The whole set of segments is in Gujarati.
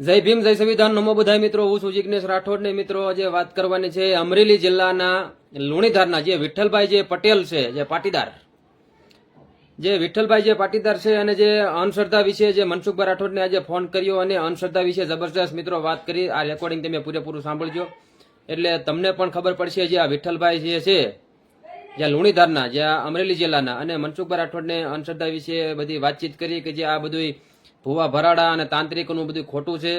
જય ભીમ, જય સંવિધાન. નમો બધાય મિત્રો, હું છું જિજ્ઞેશ રાઠોડ ને મિત્રો, આજે વાત કરવાની છે અમરેલી જિલ્લાના લુણીધારના જે વિઠ્ઠલભાઈ જે પટેલ છે, જે પાટીદાર. જે વિઠ્ઠલભાઈ જે પાટીદાર છે અને જે અંધશ્રદ્ધા વિશે જે મનસુખભાઈ રાઠોડને આજે ફોન કર્યો અને અંધશ્રદ્ધા વિશે જબરજસ્ત મિત્રો વાત કરી. આ રેકોર્ડિંગ તમે પૂરેપૂરું સાંભળજો. એટલે તમને પણ ખબર પડશે જે આ વિઠ્ઠલભાઈ જે છે જ્યાં લુણીધારના, જે અમરેલી જિલ્લાના અને મનસુખભાઈ રાઠોડને અંધશ્રદ્ધા વિશે બધી વાતચીત કરી કે જે આ બધું ભુવા ભરાડા અને તાંત્રિકનું બધું ખોટું છે.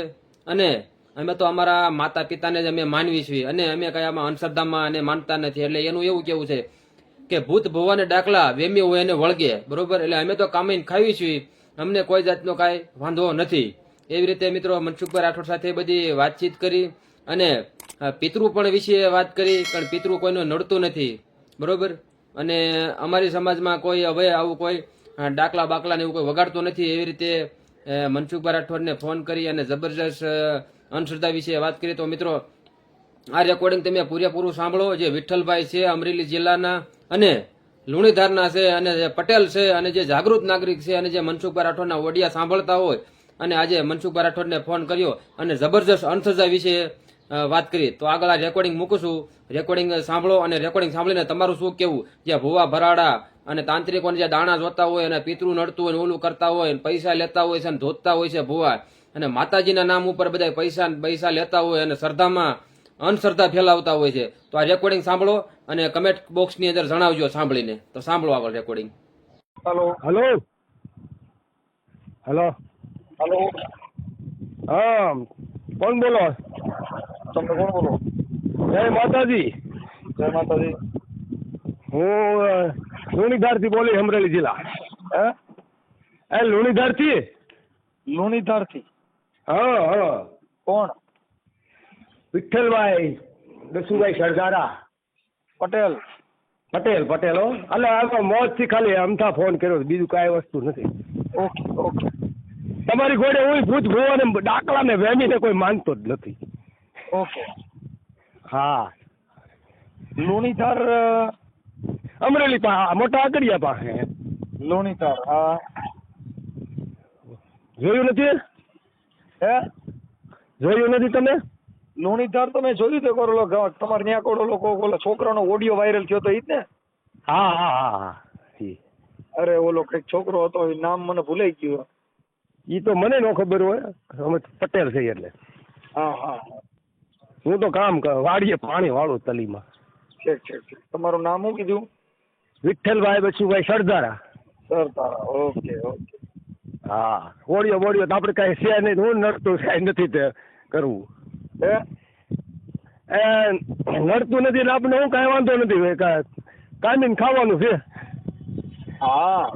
અને અમે તો અમારા માતા પિતાને જ અમે માનવી છીએ. અને અમે કઈ આમાં અંધશ્રદ્ધામાં અને માનતા નથી. એટલે એનું એવું કેવું છે કે ભૂત ભુવાને ડાકલા વેમી હોય એને વળગે. બરોબર? એટલે અમે તો કામીને ખાવી છીએ. અમને કોઈ જાતનો કાંઈ વાંધો નથી. એવી રીતે મિત્રો મનસુખભાઈ રાઠોડ સાથે બધી વાતચીત કરી અને પિતૃ પણ વિશે વાત કરી, પણ પિતૃ કોઈનું નડતું નથી. બરોબર? અને અમારી સમાજમાં કોઈ હવે આવું કોઈ ડાકલા બાકલાને એવું કોઈ વગાડતું નથી. એવી રીતે મનસુખભાઈ રાઠોડને ફોન કરી અને જબરજસ્ત અંધશ્રદ્ધા વિશે વાત કરી. તો મિત્રો, આ રેકોર્ડિંગ તમે પૂરેપૂરું સાંભળો. જે વિઠ્ઠલભાઈ છે, અમરેલી જિલ્લાના અને લુણીધારના છે અને જે પટેલ છે અને જે જાગૃત નાગરિક છે અને જે મનસુખભાઈ રાઠોડના ઓડિયા સાંભળતા હોય. અને આજે મનસુખભાઈ રાઠોડને ફોન કર્યો અને જબરજસ્ત અંધશ્રદ્ધા વિશે વાત કરી. તો આગળ આ રેકોર્ડિંગ મૂકું છું. રેકોર્ડિંગ સાંભળો અને રેકોર્ડિંગ સાંભળીને તમારું શું કેવું? જે ભુવા ભરાડા અને તાંત્રિકોને જે દાણા જોતા હોય અને પિતૃ નડતું હોય ઓલું કરતા હોય પૈસા લેતા હોય છે અને ધોતતા હોય છે ભુવા. અને માતાજીના નામ ઉપર બધા પૈસા પૈસા લેતા હોય અને શ્રદ્ધામાં અંધશ્રદ્ધા ફેલાવતા હોય છે. તો આ રેકોર્ડિંગ સાંભળો અને કમેન્ટ બોક્સની અંદર જણાવજો સાંભળીને. તો સાંભળો આગળ recording hello hello hello hello હા. કોણ બોલો? તમે કોણ બોલો? જય માતાજી. જય માતાજી. હું લુણીધારથી બોલી અમરેલી જિલ્લા. હે? એ લુણીધારથી? થી લુણીધારથી હા હા. કોણ? વિઠ્ઠલભાઈ દસુભાઈ સરદારા. પટેલ. પટેલ પટેલ હો. એટલે આ મોજથી ખાલી અમથા ફોન કર્યો બીજું કાંઈ વસ્તુ નથી. Okay okay. તમારી ઘોડે હું ભૂત ભૂવાને ડાકલા ને વેમીને કોઈ માનતો જ નથી. ઓકે. હા. લુણીધાર અમરેલી પા મોટા આકડિયા પાસે. લુણીધાર હા. જોયું નથી? હે? જોયું નથી તમે? લુણીધાર તો મેં જોયું તો કોલો તમારે ત્યાં કોલો લોકો ઓલો છોકરાનો ઓડિયો વાયરલ થયો તો ઈ જ ને? હા હા હા હા અરે ઓલો કંઈક છોકરો હતો એ નામ મને ભૂલાઈ ગયું ઈ તો મને ન ખબર હોય અમે પટેલ છે એટલે. હા હા. હું તો કામ કર વાડીએ પાણી વાળું તલીમાં. ઠીક ઠીક ઠીક. તમારું નામ શું કીધું? Vitthalbhai Bachubhai સરદારા. Sardara okay okay. હા ઓડિયો બોડિયો તો આપણે કાંઈ છે નહીં હું નડતું કાંઈ નથી તે કરવું. હે? એ નડતું નથી ને આપણે હું કાંઈ વાંધો નથી કામીને ખાવાનું છે. હા.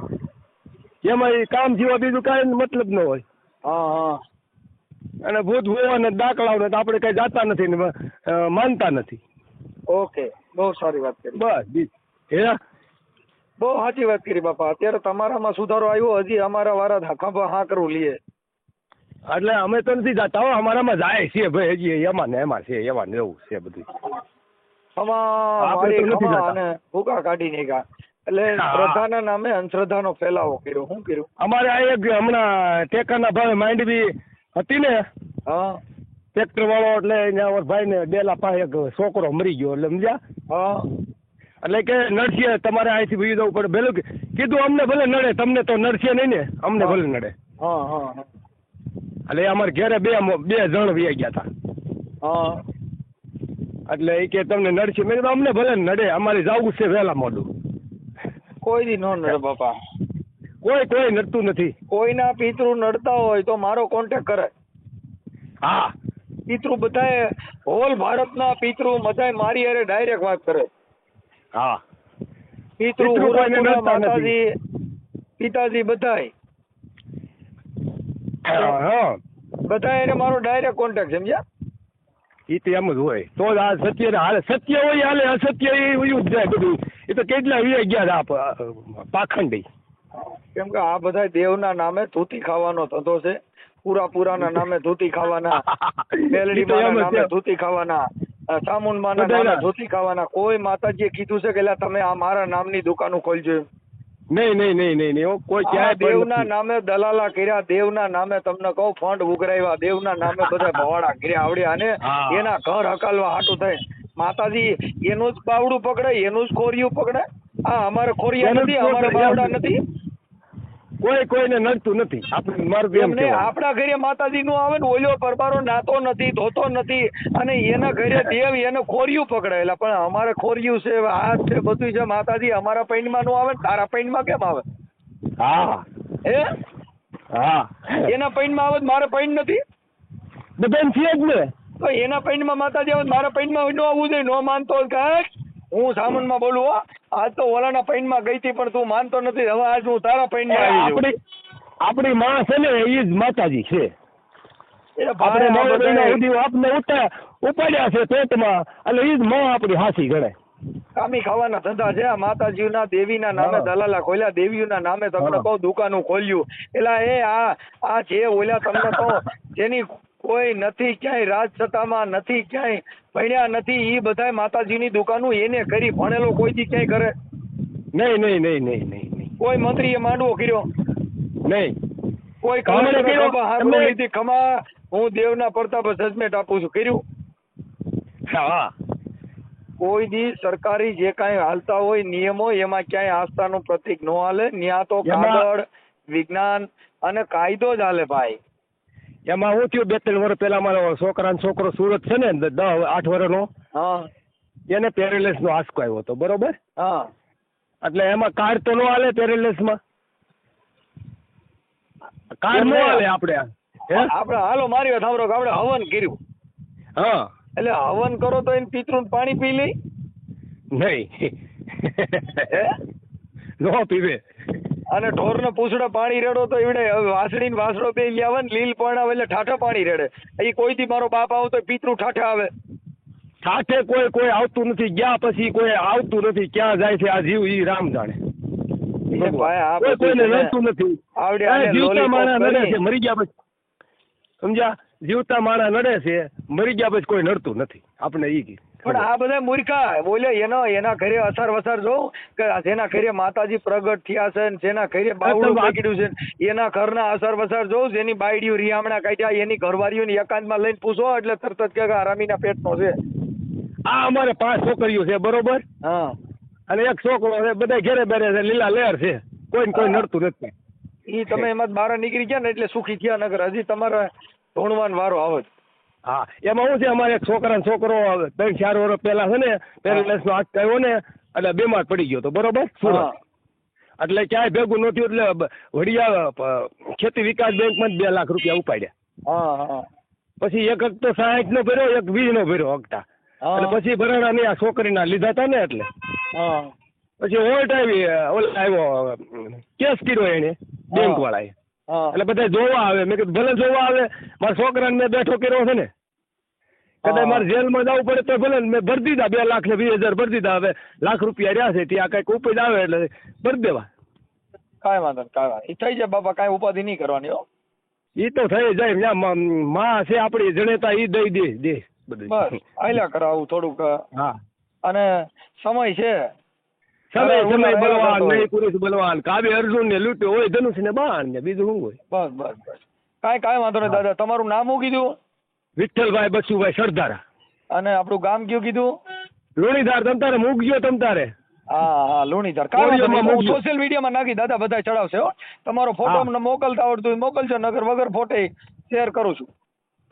એમાં એ કામ જેવા બીજું કાંઈ મતલબ ન હોય. હા હા. અને ભૂત ભૂવાને દાખલાઓને તો આપણે કઈ જાતા નથી ને માનતા નથી. ઓકે બહુ સારી વાત કરી. બસ હે? બહુ સાચી વાત કરી બાપા. અત્યારે તમારામાં સુધારો આવ્યો હજી અમારા વારા ખંભા હા કરવું લઈએ એટલે અમે તો નથી જાતા હો અમારામાં જાય છે ભાઈ હજી એમાં ને એમાં છે એમાં ને એવું છે બધું. ભૂકા કાઢી એટલે શ્રદ્ધાના નામે અંધશ્રદ્ધાનો ફેલાવો કર્યો. શું કર્યું? અમારે આ એક હમણાં ટેકાના ભાવે માંડવી હતી ને. હા. ટ્રેક્ટર વાળો એટલે ભાઈ ને ડેલા પાસે એક છોકરો મરી ગયો એટલે સમજ્યા? હા. એટલે કે નડશે તમારે અહીંથી બીજું જવું પડે ભલે કીધું અમને ભલે નડે તમને તો નડશે નહીં ને અમને ભલે નડે. હા હા. એટલે અમારે ઘેરે બે બે જણ વ્યાઈ ગયા હતા હા. એટલે એ કે તમને નડશે. મેં અમને ભલે નડે અમારે જવું છે વહેલા મોડું. કોઈ દી નો નડે બાપા. કોઈ કોઈ નડતું નથી. કોઈના પિતૃ નડતા હોય તો મારો કોન્ટેક્ટ કરે હા. પિતૃ બધાએ હોલ ભારતના પિતૃ બધાએ મારી હારે ડાયરેક્ટ વાત કરે. હા. પિતૃ. માતાજી પિતાજી બધાય. હા બધા એને મારો ડાયરેક્ટ કોન્ટેક્ટ સમજ્યા? એ તો એમ જ હોય. તો જ આ સત્ય ને હાલે. સત્ય હોય હાલે અસત્ય એ વયું જ જાય બધું. એ તો કેટલા વી ગયા આ પાખંડી. કેમ કે આ બધા દેવના નામે ધૂતી ખાવાનો ધંધો છે. પૂરા પૂરાના નામે ધૂતી ખાવાના. મેલડી નામે. ધૂતી ખાવાના. ચામુંડમાના બધાયના. ધોતી ખાવાના. કોઈ માતાજીએ કીધું છે કે તમે આ મારા નામની દુકાનો ખોલજો નહીં નહીં નહીં નહીં નહીં કોઈ ક્યાંય દેવના નામે દલાલા કર્યા દેવના નામે તમને કહું ફંડ ઉઘરાવ્યા દેવના નામે બધા ભવાડા કર્યા આવડ્યા અને એના ઘર હકાલવા હાટું થાય. માતાજી એનું જ બાવડું પકડે એનું જ ખોરિયું પકડે આ અમારે ખોરિયા નથી અમારે બાવડા નથી. કોઈ કોઈને નડતું નથી. આપણે મારું એમ એમને આપણા ઘરે માતાજી નું આવે ને ઓલ્યો પરબારો નાતો નથી ધોતો નથી અને એના ઘરે દેવ એને ખોરિયું પકડાયેલા. પણ અમારે ખોરિયું છે હાથ છે બધું છે માતાજી અમારા પૈણમાં નું આવે ને તારા પૈણમાં કેમ આવે? હા. હે? હા. એના પૈણમાં આવે તો મારે પૈન નથી? બધાને છે જ ને. તો એના પૈણમાં માતાજી આવે મારા પૈણમાં ન આવવું જોઈએ ન માનતો કાંઈક હું સામાનમાં બોલું હો. આજ તો ઓલાના પૈણમાં ગઈ હતી પણ તું માનતો નથી. હવે આજ હું તારા પૈણમાં આવી આપણી આપણી માં છે ને એ જ માતાજી છે. એ આપણે નવ મહિના સુધી આપને ઉઠા ઉપાડ્યા છે પેટમાં એટલે એ જ માં આપણી હાસી ગણાય. કામી ખાવાના ધંધા છે. આ માતાજીના દેવીના નામે દલાલા ખોલ્યા. દેવીઓના નામે તમને. કહું દુકાનું ખોલ્યું. એટલે એ આ આ જે ઓલા તમને કહું જેની કોઈ નથી ક્યાંય રાજ સત્તામાં નથી ક્યાંય ભણ્યા નથી એ બધાય માતાજીની દુકાનું એને કરી ભણેલો કોઈ દી ક્યાંય કરે? નહીં નહીં નહીં નહીં નહીં નહીં. કોઈ મંત્રીએ માંડવો કર્યો? નહીં. કોઈ કામણે કર્યો? ખભા લીધી. ખમા હું દેવના પ્રતાપ જજમેન્ટ આપું છું. કર્યું? હા. કોઈ દી સરકારી જે કાંઈ હાલતા હોય નિયમો એમાં ક્યાંય આસ્થાનું પ્રતિક ન હાલે. ન્યા તો કાગળ વિજ્ઞાન અને કાયદો જ હાલે ભાઈ. એમાં હું થયું બે ત્રણ વર્ષ પહેલા મારો છોકરા છોકરો સુરત છે ને દસ આઠ વર્ષનો એને પેરેલેસ નો આંચકો આવ્યો હતો બરોબર? હા. એટલે એમાં કાર્ડ તો નો હાલે પેરેલેસમાં? કાર્ડ નો હાલે આપણે હે? આપણે હાલો માર્યો કે આપણે હવન કર્યું. હા. એટલે હવન કરો તો એને પિતૃ પાણી પી લે નહીં. નો પીવે. અને ઢોરને પૂછડો પાણી રેડો તો એવડે વાસણી ને વાસડો બે આવે ને લીલ પણ આવે એટલે ઠાઠા પાણી રેડે. એ કોઈ દી મારો બાપ આવતો પિતૃ ઠાઠા આવે. ઠાઠે કોઈ કોઈ આવતું નથી. ગયા પછી કોઈ આવતું નથી. ક્યાં જાય છે? આ જીવ ઈ રામ જાણે. કોઈને છે નથી. જીવતા નડે છે. મરી ગયા પછી. સમજ્યા? જીવતા માણસ નડે છે. મરી ગયા પછી કોઈ નડતું નથી. આપણે ઈ કી. પણ આ બધા મૂર્ખા બોલે એનો એના ઘરે અસર વસર જો કે જેના ઘરે માતાજી પ્રગટ થયા છે ને જેના ઘરે બાવડું પાકડ્યું છે એના ઘરના અસર વસર જો જેની બાયડીઓ રિયામણા કાઢ્યા એની ઘરવાળીઓની એકાંતમાં લઈને પૂછો એટલે તરત જ કે આરામીના રામીના પેટનો છે. આ અમારે પાંચ છોકરીઓ છે બરોબર? હા. અને એક છોકરો છે બધા ઘેરે બેરે છે લીલા લહેર છે. કોઈ કોઈ નડતું નથી. ઈ તમે એમાં બહાર નીકળી ગયા ને એટલે સુખી થયા નગર હજી તમારે ધોણવાન વારો આવે. હા એમાં શું છે અમારે છોકરા છોકરો ત્રણ ચાર વર્ષ પહેલા છે ને પેરેલેસ નો હાથ થયો ને એટલે બીમાર પડી ગયો તો બરોબર? હા. સુરત. એટલે ક્યાંય ભેગું નહોતું એટલે વડિયા ખેતી વિકાસ બેંકમાં માં બે લાખ રૂપિયા ઉપાડ્યા. હા હા. પછી એક હક તો સાહીઠ નો ભર્યો એક વીસ નો ભર્યો હકતા હા. એટલે પછી ભરાણા આ છોકરીના લીધા હતા ને એટલે. હા. પછી ઓલ્ટ આવી ઓલા આવ્યો કેસ કર્યો એને બેંક વાળાએ. હા એટલે બધા જોવા આવે. મેં કીધું ભલે જોવા આવે મારા છોકરાને મેં બેઠો કર્યો છે ને. કદાચ મારે જેલમાં જવું પડે તો ભલે મેં ભરી દીધા બે લાખ ને વીસ હજાર ભરી દીધા. હવે લાખ રૂપિયા રહ્યા છે ત્યાં કંઈક ઉપજ આવે એટલે ભરી દેવા. કાંઈ વાંધો નહીં કાંઈ વાંધો. થઈ જાય બાપા કાંઈ ઉપાધિ નહીં કરવાની હો. એ તો થઈ જાય ત્યાં માં- છે આપણી જણેતા એ દઈ દે દે બસ આયલા કરાવું થોડુંક. હા. અને સમય છે. સમય સમય બલવાન નહીં પુરુષ બલવાન. કાવ્ય અર્જુન ને લૂટ્યો હોય ધનુષ ને બાણ ને બીજું શું હોય? બસ બસ બસ. કાંઈ કાંઈ વાંધો નહીં દાદા. તમારું નામ શું કીધું? વિઠ્ઠલભાઈ બસુભાઈ સરદારા. અને આપણું ગામ કયું કીધું? લુણીધાર તમતારે મૂકજો તમતારે હા હા લુણીધાર. કાંઈ. સોશિયલ મીડિયામાં નાખી દાદા બધા ચડાવશે હો. તમારો ફોટો. અમને મોકલતા આવડતું મોકલજો નગર વગર ફોટે શેર કરું છું.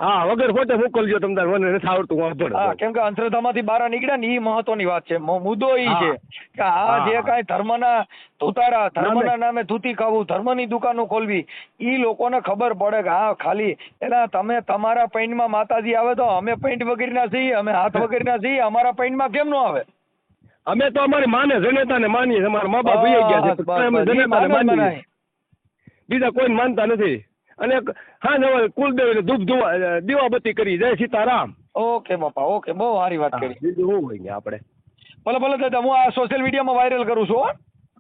હા વગર ફોટો મોકલજો તમને મને નથી આવડતું હું હા કેમ કે અંધશ્રદ્ધામાંથી બહાર નીકળ્યા ને એ મહત્વની વાત છે. મુદ્દો એ છે કે આ જે કાંઈ ધર્મના ધોતારા ધર્મના નામે. ધૂતી ખાવું ધર્મની દુકાનો ખોલવી એ લોકોને ખબર પડે કે હા ખાલી એલા તમે તમારા પેન્ટમાં માતાજી આવે તો અમે પેન્ટ વગેરેના છીએ અમે હાથ વગેરેના છીએ અમારા પેન્ટમાં કેમ ન આવે? અમે તો અમારી માને જનેતાને માનીએ અમારા મા બાપ ગયા છે. બીજા કોઈ માનતા નથી. અને હા હવે કુલદેવ ધૂપ ધુવા દીવાબત્તી કરી. જય સીતારામ. ઓકે બાપા ઓકે. બહુ સારી વાત કરી. બીજું શું હોય આપણે? ભલે ભલે દાદા હું આ સોશિયલ મીડિયામાં વાયરલ કરું છું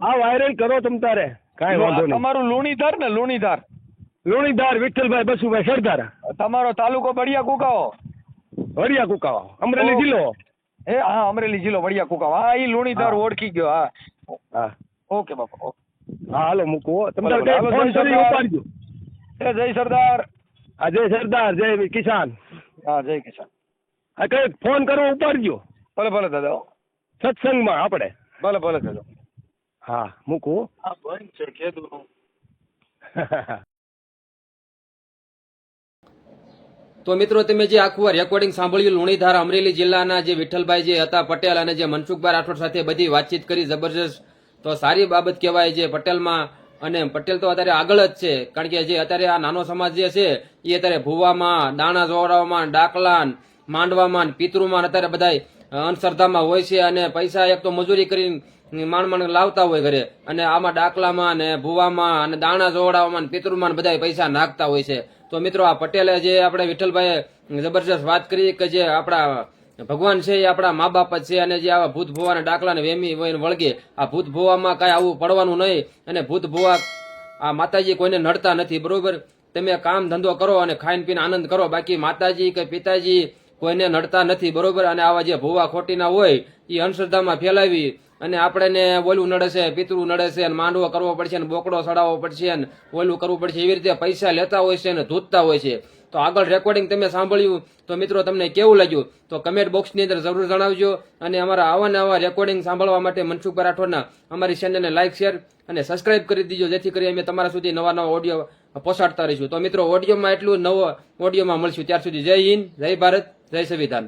હા. વાયરલ કરો તમ તારે. કાંઈ વાંધો નહીં. તમારું લુણીધાર ને લુણીધાર. લુણીધાર વિઠ્ઠલભાઈ બસુભાઈ સરદાર. તમારો તાલુકો બળિયા કુકાવો. વડિયા કુકાવા. અમરેલી. જિલ્લો? એ હા અમરેલી જિલ્લો વડિયા કુકાવા. હા એ લુણીધાર ઓળખી ગયો હા. હા. ઓકે બાપા ઓકે. હા હાલો મૂકવો તમે બરાબર. તારે હાલો, ફોન કરી ઉપાડજો. જય સરદાર. હા જય સરદાર જય કિસાન. હા જય કિસાન. હા કઈ ફોન કરવો ઉપાડજો. ભલે ભલે દાદા સત્સંગમાં આપણે. ભલે ભલે દાદા. હા મૂકું. હા બંધ છે કીધું તો મિત્રો તમે જે આખું રેકોર્ડિંગ સાંભળ્યું લુણીધાર અમરેલી જિલ્લાના જે વિઠ્ઠલભાઈ જે હતા પટેલ અને જે મનસુખભાઈ રાઠોડ સાથે બધી વાતચીત કરી જબરજસ્ત તો સારી બાબત કહેવાય જે પટેલમાં અને પટેલ તો અત્યારે આગળ જ છે. કારણ કે જે અત્યારે આ નાનો સમાજ જે છે, એ અત્યારે ભૂવામાં, દાણા જોવડાવવામાં ડાકલાન, માંડવામાં પિતૃમાં અત્યારે બધા અંધશ્રદ્ધામાં હોય છે અને પૈસા એક તો મજૂરી કરીને માંડ માંડ લાવતા હોય ઘરે. અને આમાં ડાકલામાં ને ભૂવામાં અને દાણા જોવડાવવામાં પિતૃમાં બધા પૈસા નાખતા હોય છે. તો મિત્રો આ પટેલે જે આપણે વિઠ્ઠલભાઈએ જબરજસ્ત વાત કરી કે જે આપણા ભગવાન છે એ આપણા મા બાપ છે અને જે આવા ભૂત ભુવા ડાકલા ને વેમી હોય વળગે, આ ભૂત ભોવામાં કાંઈ આવું પડવાનું નહીં અને ભૂત ભોવા આ માતાજી કોઈને નડતા નથી, બરોબર? તમે કામ ધંધો કરો અને ખાઈને પીને આનંદ કરો. બાકી માતાજી કે પિતાજી કોઈને નડતા નથી, બરોબર? અને આવા જે ભુવા ખોટીના હોય એ અંધશ્રદ્ધામાં ફેલાવી અને આપણને ઓલું નડે છે પિતરું નડે છે અને માંડવો કરવો પડશે અને બોકડો ચડાવવો પડશે અને ઓલું કરવું પડશે. એવી રીતે પૈસા લેતા હોય છે અને ધૂતતા હોય છે. તો આગળ રેકોર્ડિંગ તમે સાંભળ્યું, તો મિત્રો તમને કેવું લાગ્યું? તો કમેન્ટ બોક્સની અંદર જરૂર જણાવજો અને અમારા આવા ને આવા રેકોર્ડિંગ સાંભળવા માટે મનસુખ રાઠોડના અમારી ચેનલને લાઇક શેર અને સબસ્ક્રાઇબ કરી દીજો, જેથી કરી અમે તમારા સુધી નવા નવા ઓડિયો પહોંચાડતા રહીશું. તો મિત્રો ઓડિયોમાં એટલું નવો ઓડિયોમાં મળશું. ત્યાર સુધી જય હિન્દ, જય ભારત, જય સંવિધાન.